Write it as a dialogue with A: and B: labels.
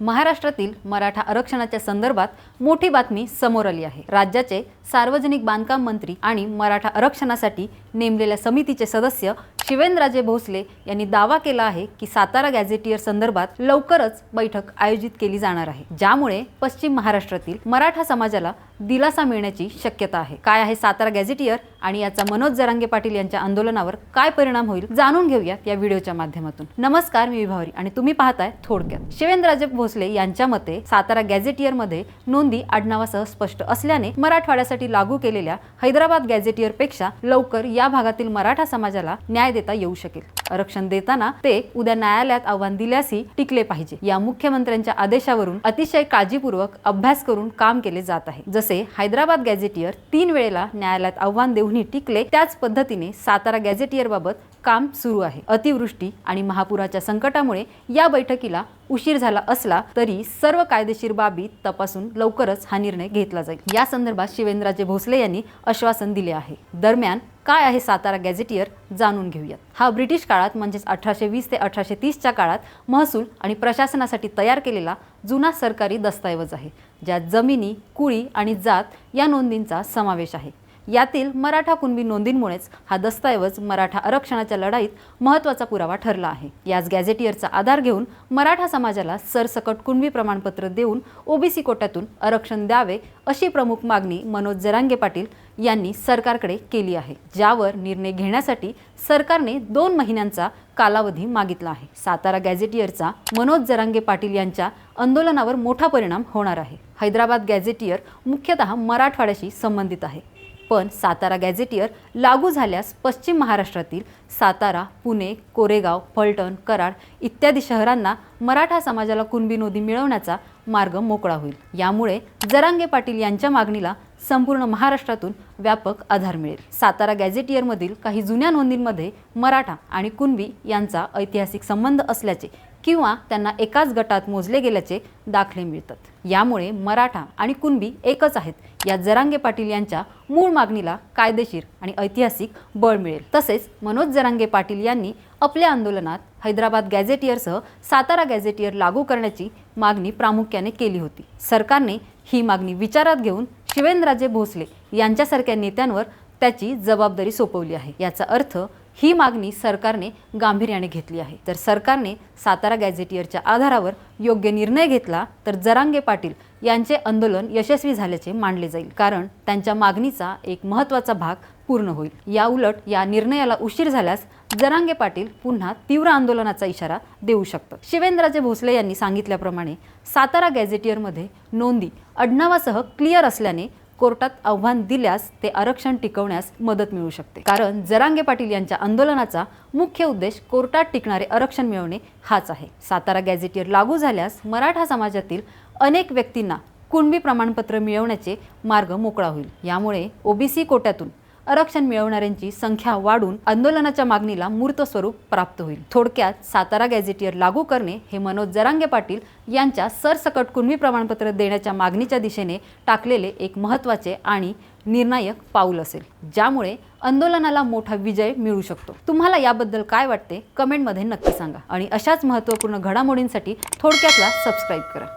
A: महाराष्ट्रातील मराठा आरक्षणाच्या संदर्भात मोठी बातमी समोर आली आहे. राज्याचे सार्वजनिक बांधकाम मंत्री आणि मराठा आरक्षणासाठी नेमलेल्या समितीचे सदस्य शिवेंद्रराजे भोसले यांनी दावा केला आहे की सातारा गॅझेटियर संदर्भात लवकरच बैठक आयोजित केली जाणार आहे. ज्यामुळे पश्चिम महाराष्ट्रातील मराठा समाजाला दिलासा मिळण्याची शक्यता आहे. काय आहे सातारा गॅझेटियर आणि याचा मनोज जरांगे पाटील यांच्या आंदोलनावर काय परिणाम होईल जाणून घेऊयात या व्हिडिओच्या माध्यमातून. नमस्कार मी विभावरी आणि तुम्ही पाहताय थोडक्यात. शिवेंद्रराजे भोसले यांच्या मते सातारा गॅझेटियरमध्ये नोंदी आडनावासह स्पष्ट असल्याने मराठवाड्यासाठी लागू केलेल्या हैदराबाद गॅझेटियरपेक्षा लवकर या भागातील मराठा समाजाला न्याय देता येऊ शकेल. आरक्षण देताना ते उद्या न्यायालयात आव्हान दिल्यासही टिकले पाहिजे. या मुख्यमंत्र्यांच्या आदेशावरून अतिशय काळजीपूर्वक अभ्यास करून काम केले जात आहे. जसे हैदराबाद गॅझेटियर तीन वेळेला न्यायालयात आव्हान देऊनही टिकले त्याच पद्धतीने सातारा गॅझेटियर बाबत काम सुरू आहे. अतिवृष्टी आणि महापुराच्या संकटामुळे या बैठकीला उशीर झाला असला तरी सर्व कायदेशीर बाबी तपासून लवकरच हा निर्णय घेतला जाईल. या संदर्भात शिवेंद्राजे भोसले यांनी आश्वासन दिले आहे. दरम्यान काय आहे सातारा गॅझेटियर जाणून घेऊयात. हा ब्रिटिश काळात म्हणजेच अठराशे वीस ते अठराशे तीसच्या काळात महसूल आणि प्रशासनासाठी तयार केलेला जुना सरकारी दस्तऐवज आहे ज्यात जमिनी कुळी आणि जात या नोंदींचा समावेश आहे. यातील मराठा कुणबी नोंदींमुळेच हा दस्तऐवज मराठा आरक्षणाच्या लढाईत महत्त्वाचा पुरावा ठरला आहे. याच गॅझेटियरचा आधार घेऊन मराठा समाजाला सरसकट कुणबी प्रमाणपत्र देऊन ओबीसी कोट्यातून आरक्षण द्यावे अशी प्रमुख मागणी मनोज जरांगे पाटील यांनी सरकारकडे केली आहे ज्यावर निर्णय घेण्यासाठी सरकारने दोन महिन्यांचा कालावधी मागितला आहे. सातारा गॅझेटियरचा मनोज जरांगे पाटील यांच्या आंदोलनावर मोठा परिणाम होणार आहे. हैदराबाद गॅझेटियर मुख्यतः मराठवाड्याशी संबंधित आहे. पण सातारा गॅझेटियर लागू झाल्यास पश्चिम महाराष्ट्रातील सातारा पुणे कोरेगाव फलटण कराड इत्यादी शहरांना मराठा समाजाला कुणबी नोंदी मिळवण्याचा मार्ग मोकळा होईल. यामुळे जरांगे पाटील यांच्या मागणीला संपूर्ण महाराष्ट्रातून व्यापक आधार मिळेल. सातारा गॅझेटियरमधील काही जुन्या नोंदींमध्ये मराठा आणि कुणबी यांचा ऐतिहासिक संबंध असल्याचे किंवा त्यांना एकाच गटात मोजले गेल्याचे दाखले मिळतात. यामुळे मराठा आणि कुणबी एकच आहेत. या जरांगे पाटील यांच्या मूळ मागणीला कायदेशीर आणि ऐतिहासिक बळ मिळेल. तसेच मनोज जरांगे पाटील यांनी आपल्या आंदोलनात हैदराबाद गॅझेटियरसह सातारा गॅझेटियर लागू करण्याची मागणी प्रामुख्याने केली होती. सरकारने ही मागणी विचारात घेऊन शिवेंद्रराजे भोसले यांच्यासारख्या नेत्यांवर त्याची जबाबदारी सोपवली आहे. याचा अर्थ ही मागणी सरकारने गांभीर्याने घेतली आहे. तर सरकारने सातारा गॅझेटियरच्या आधारावर योग्य निर्णय घेतला तर जरांगे पाटील यांचे आंदोलन यशस्वी झाल्याचे मानले जाईल. कारण त्यांच्या मागणीचा एक महत्त्वाचा भाग पूर्ण होईल. या उलट या निर्णयाला उशीर झाल्यास जरांगे पाटील पुन्हा तीव्र आंदोलनाचा इशारा देऊ शकतात. शिवेंद्राजे भोसले यांनी सांगितल्याप्रमाणे सातारा गॅझेटियरमध्ये नोंदी आडनावासह क्लिअर असल्याने कोर्टात आव्हान दिल्यास ते आरक्षण टिकवण्यास मदत मिळू शकते. कारण जरांगे पाटील यांच्या आंदोलनाचा मुख्य उद्देश कोर्टात टिकणारे आरक्षण मिळवणे हाच आहे. सातारा गॅझेटियर लागू झाल्यास मराठा समाजातील अनेक व्यक्तींना कुणबी प्रमाणपत्र मिळवण्याचे मार्ग मोकळा होईल. यामुळे ओबीसी कोट्यातून आरक्षण मिळवणाऱ्यांची संख्या वाढून आंदोलनाच्या मागणीला मूर्त स्वरूप प्राप्त होईल. थोडक्यात सातारा गॅझेटियर लागू करणे हे मनोज जरांगे पाटील यांच्या सरसकट कुणबी प्रमाणपत्र देण्याच्या मागणीच्या दिशेने टाकलेले एक महत्त्वाचे आणि निर्णायक पाऊल असेल. ज्यामुळे आंदोलनाला मोठा विजय मिळू शकतो. तुम्हाला याबद्दल काय वाटते? कमेंटमध्ये नक्की सांगा. आणि अशाच महत्त्वपूर्ण घडामोडींसाठी थोडक्यातला सबस्क्राईब करा.